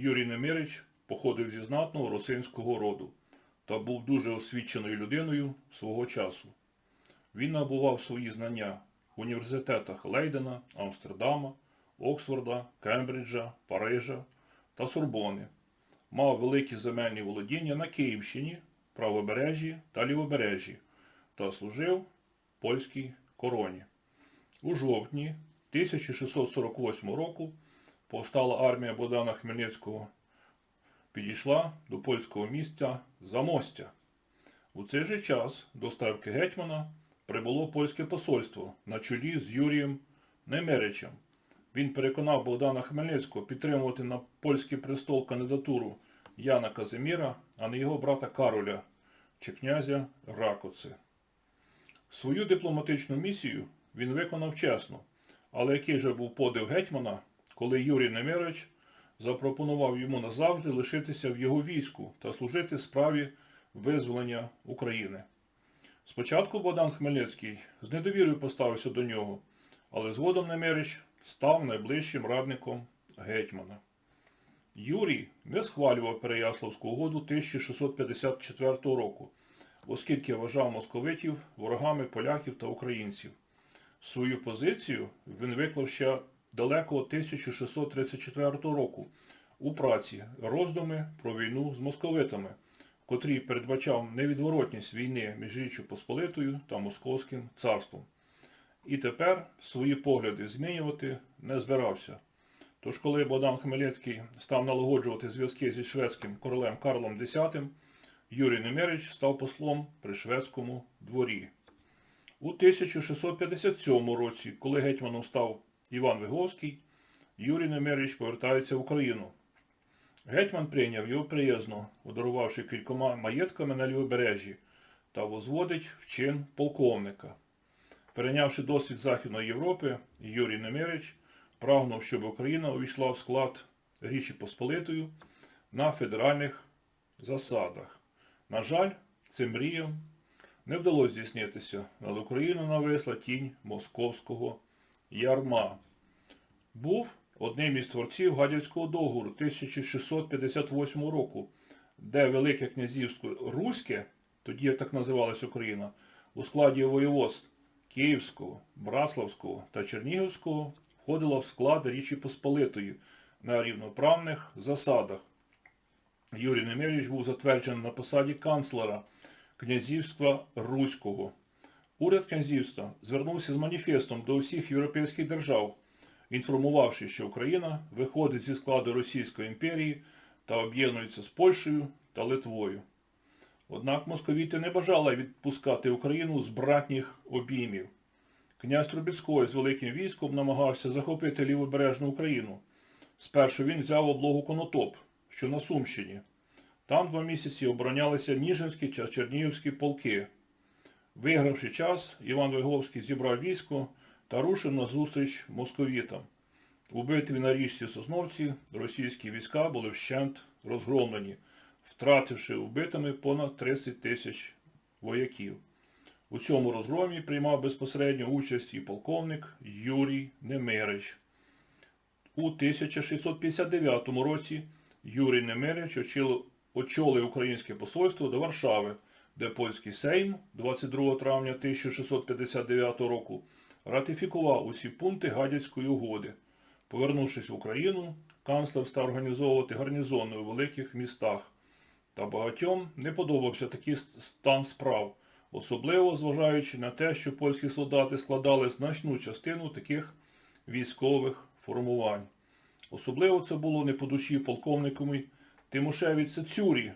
Юрій Немирич походив зі знатного росинського роду та був дуже освіченою людиною свого часу. Він набував свої знання в університетах Лейдена, Амстердама, Оксфорда, Кембриджа, Парижа та Сорбони. Мав великі земельні володіння на Київщині, правобережжі та лівобережжі та служив польській короні. У жовтні 1648 року повстала армія Богдана Хмельницького підійшла до польського міста Замостя. У цей же час до ставки гетьмана прибуло польське посольство на чолі з Юрієм Немеричем. Він переконав Богдана Хмельницького підтримувати на польський престол кандидатуру Яна Казиміра, а не його брата Кароля чи князя Ракоци. Свою дипломатичну місію він виконав чесно, але який же був подив гетьмана, коли Юрій Немирович запропонував йому назавжди лишитися в його війську та служити справі визволення України. Спочатку Богдан Хмельницький з недовірою поставився до нього, але згодом Немирич став найближчим радником гетьмана. Юрій не схвалював Переяславську угоду 1654 року, оскільки вважав московитів ворогами поляків та українців. Свою позицію він виклав ще далекого 1634 року у праці роздуми про війну з московитами, котрий передбачав невідворотність війни між Річчю Посполитою та Московським царством. І тепер свої погляди змінювати не збирався. Тож, коли Богдан Хмельницький став налагоджувати зв'язки зі шведським королем Карлом X, Юрій Немирич став послом при шведському дворі. У 1657 році, коли гетьманом став Іван Виговський, Юрій Немирич повертається в Україну. Гетьман прийняв його приязно, одарувавши кількома маєтками на лівобережжі, та возводить в чин полковника. Перейнявши досвід Західної Європи, Юрій Немирич прагнув, щоб Україна увійшла в склад Річі Посполитою на федеральних засадах. На жаль, цим мріям не вдалося здійснитися. Над Україною нависла тінь московського ярма. Був одним із творців Гадяцького договору 1658 року, де Велике князівство Руське, тоді як так називалась Україна, у складі воєводств Київського, Браславського та Чернігівського входило в склад Річі Посполитої на рівноправних засадах. Юрій Немирович був затверджений на посаді канцлера князівства Руського. Уряд князівства звернувся з маніфестом до всіх європейських держав, інформувавши, що Україна виходить зі складу Російської імперії та об'єднується з Польщею та Литвою. Однак московіти не бажали відпускати Україну з братніх обіймів. Князь Трубецький з великим військом намагався захопити лівобережну Україну. Спершу він взяв облогу Конотоп, що на Сумщині. Там два місяці оборонялися Ніжинські та Чернігівські полки. Вигравши час, Іван Виговський зібрав військо та рушив на зустріч московітам. У битві на річці Сосновці російські війська були вщент розгромлені, втративши вбитими понад 30 тисяч вояків. У цьому розгромі приймав безпосередню участь і полковник Юрій Немирич. У 1659 році Юрій Немирич очолив українське посольство до Варшави, де польський Сейм 22 травня 1659 року ратифікував усі пункти Гадяцької угоди. Повернувшись в Україну, канцлер став організовувати гарнізони у великих містах. Та багатьом не подобався такий стан справ, особливо зважаючи на те, що польські солдати складали значну частину таких військових формувань. Особливо це було не по душі полковникові Тимошеві Цецюрі,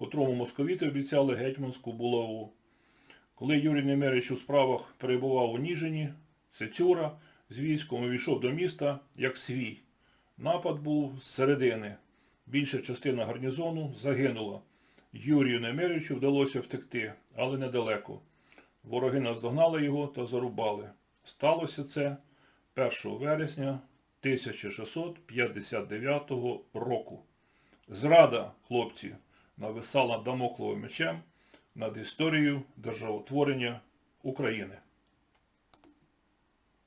котрому московіти обіцяли гетьманську булаву. Коли Юрій Немирич у справах перебував у Ніжині, Цецюра з військом увійшов до міста як свій. Напад був з середини. Більша частина гарнізону загинула. Юрію Немиричу вдалося втекти, але недалеко. Вороги наздогнали його та зарубали. Сталося це 1 вересня 1659 року. Зрада, хлопці, нависала дамокловим мечем над історією державотворення України.